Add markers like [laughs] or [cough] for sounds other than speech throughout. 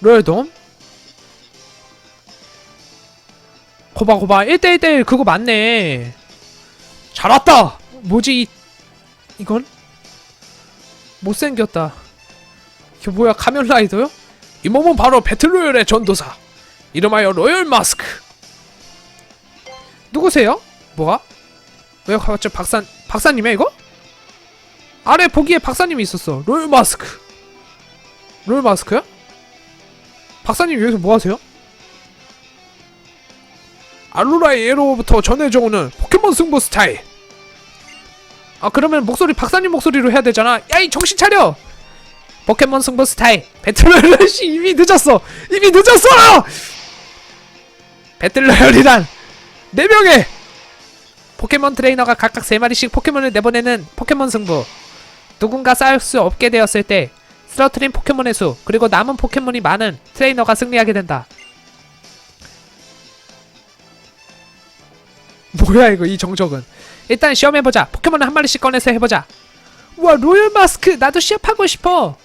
로열돔 거봐 거봐 1대1대1 그거 맞네. 잘 왔다. 뭐지 이 이건? 못생겼다. 이게 뭐야 카면라이더요? 이 몸은 바로 배틀로열의 전도사. 이름하여 로열 마스크. 누구세요? 뭐가? 왜 갑자기 박사 박사님이야 이거? 아래 보기에 박사님이 있었어. 로열 마스크. 로열 마스크야? 박사님 여기서 뭐 하세요? 알로라의 예로부터 전해져오는 포켓몬 승부 스타일. 아 그러면 목소리 박사님 목소리로 해야 되잖아. 야이 정신 차려! 포켓몬 승부 스타일. 배틀로얄 씨 이미 늦었어. 이미 늦었어! 배틀로얄이란 4명의 포켓몬 트레이너가 각각 3마리씩 포켓몬을 내보내는 포켓몬 승부. 누군가 싸울 수 없게 되었을 때 쓰러트린 포켓몬의 수 그리고 남은 포켓몬이 많은 트레이너가 승리하게 된다. 뭐야 이거 이 정적은. 일단 시험해보자. 포켓몬을 한 마리씩 꺼내서 해보자. 우와 로열 마스크! 나도 시합하고 싶어!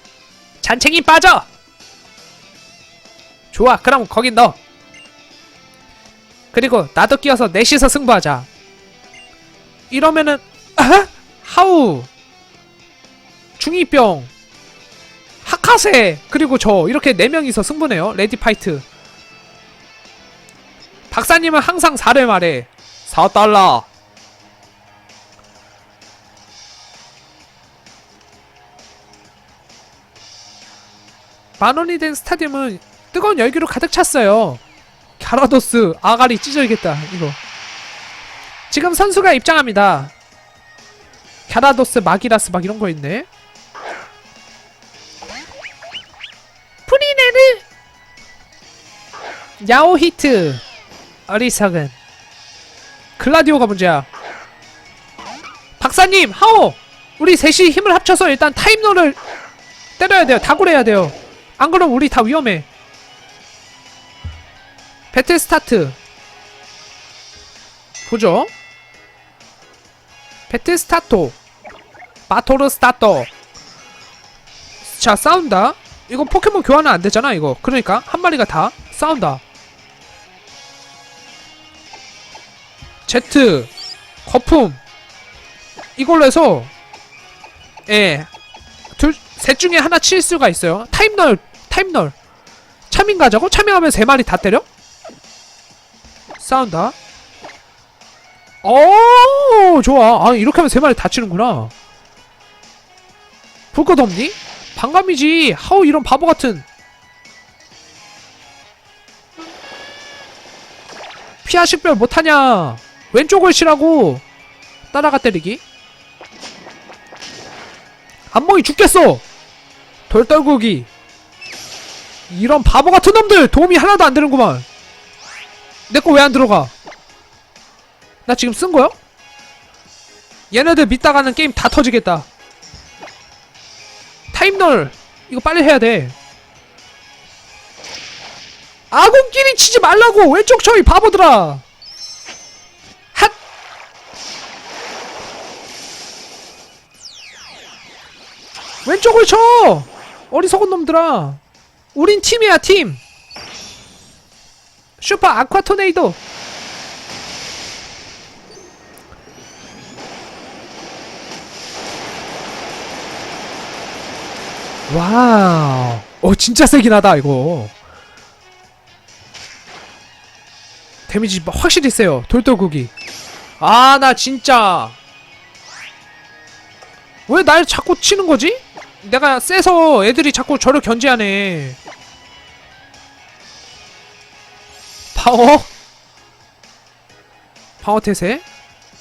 잔챙이 빠져! 좋아 그럼 거긴 넣어 그리고 나도 끼어서 넷이서 승부하자. 이러면은 아? 하우! 중이병 하카세! 그리고 저 이렇게 네 명이서 승부네요. 레디 파이트. 박사님은 항상 4를 말해. 4달러 만원이 된 스타디움은 뜨거운 열기로 가득 찼어요. 갸라도스 아가리 찢어야겠다 이거. 지금 선수가 입장합니다. 갸라도스 마기라스 막 이런 거 있네 야오 히트. 어리석은. 글라디오가 문제야. 박사님 하오! 우리 셋이 힘을 합쳐서 일단 타임너를 때려야 돼요. 다굴해야 돼요. 안 그럼 우리 다 위험해. 배틀 스타트. 보죠. 배틀 스타트 바토르 스타트 자 싸운다. 이거 포켓몬 교환은 안 되잖아 이거. 그러니까 한 마리가 다 싸운다 제트 거품 이걸로 해서 예. 둘, 셋 중에 하나 칠 수가 있어요. 타임널, 타임널. 차밍 가자고? 차밍하면 세 마리 다 때려? 싸운다. 오, 좋아. 아, 이렇게 하면 세 마리 다 치는구나. 볼것 없니? 반감이지. 하우, 이런 바보 같은. 피하 식별 못하냐. 왼쪽을 치라고. 따라가 때리기. 안멍이 죽겠어! 돌 떨구기 이런 바보 같은 놈들 도움이 하나도 안 되는구만 내 거 왜 안 들어가 나 지금 쓴 거야? 얘네들 믿다가는 게임 다 터지겠다 타임널 이거 빨리 해야 돼 아군끼리 치지 말라고 왼쪽 저이 바보들아 왼쪽을 쳐! 어리석은 놈들아. 우린 팀이야, 팀! 슈퍼 아쿠아 토네이도! 와우. 어, 진짜 세긴 하다, 이거. 데미지 확실히 세요. 돌돌구기. 아, 나 진짜. 왜 날 자꾸 치는 거지? 내가 세서 애들이 자꾸 저를 견제하네. 파워? 파워 태세?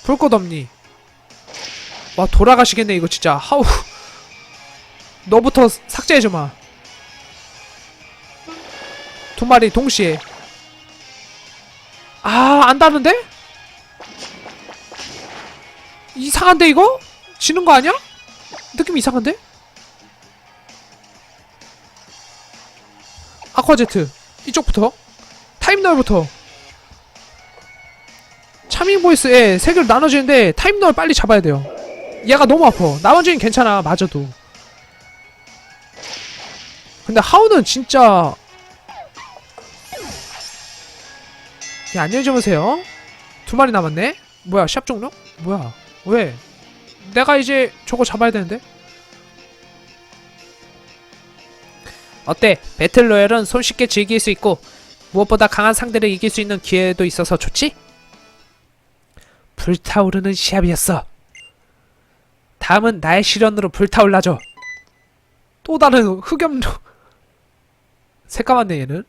볼 것 없니? 와 돌아가시겠네 이거 진짜 하우 너부터 삭제해줘마 두 마리 동시에 아 안다는데? 이상한데 이거? 지는 거 아니야? 느낌 이상한데? 아쿠아제트. 이쪽부터. 타임널부터. 차밍보이스에 세 개로 나눠지는데 타임널 빨리 잡아야 돼요. 얘가 너무 아파. 나머지는 괜찮아. 맞아도. 근데 하우는 진짜 야 안녕히 주무세요. 두 마리 남았네. 뭐야 샵 종료? 뭐야? 왜? 내가 이제 저거 잡아야 되는데? 어때? 배틀로얄은 손쉽게 즐길 수 있고 무엇보다 강한 상대를 이길 수 있는 기회도 있어서 좋지? 불타오르는 시합이었어. 다음은 나의 시련으로 불타올라줘. 또 다른 흑염룡. 새까맣네 얘는.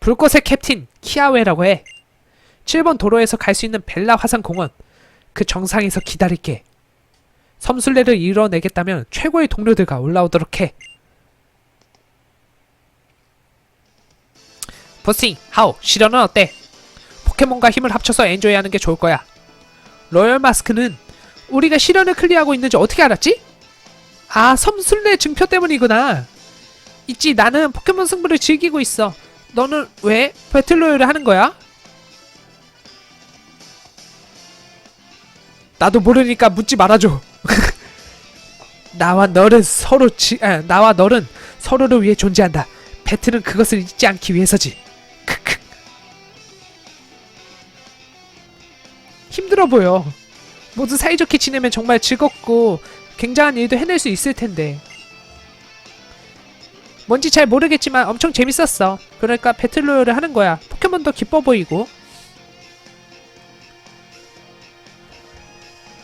불꽃의 캡틴 키아웨라고 해. 7번 도로에서 갈 수 있는 벨라 화산 공원. 그 정상에서 기다릴게. 섬술래를 이뤄내겠다면 최고의 동료들과 올라오도록 해. 버싱, 하우, 시련은 어때? 포켓몬과 힘을 합쳐서 엔조이하는 게 좋을 거야. 로열 마스크는 우리가 시련을 클리어하고 있는지 어떻게 알았지? 아, 섬술래 증표 때문이구나. 있지, 나는 포켓몬 승부를 즐기고 있어. 너는 왜 배틀로얄을 하는 거야? 나도 모르니까 묻지 말아줘. [laughs] 나와 너는 서로 지, 아, 나와 너는 서로를 위해 존재한다. 배틀은 그것을 잊지 않기 위해서지. 힘들어 보여. 모두 사이좋게 지내면 정말 즐겁고 굉장한 일도 해낼 수 있을 텐데. 뭔지 잘 모르겠지만 엄청 재밌었어. 그러니까 배틀로얄을 하는 거야. 포켓몬도 기뻐 보이고.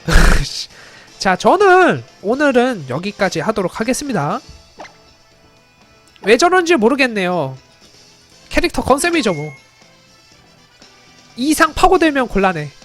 [laughs] 자, 저는 오늘은 여기까지 하도록 하겠습니다. 왜 저런지 모르겠네요. 캐릭터 컨셉이죠, 뭐. 이상 파고들면 곤란해.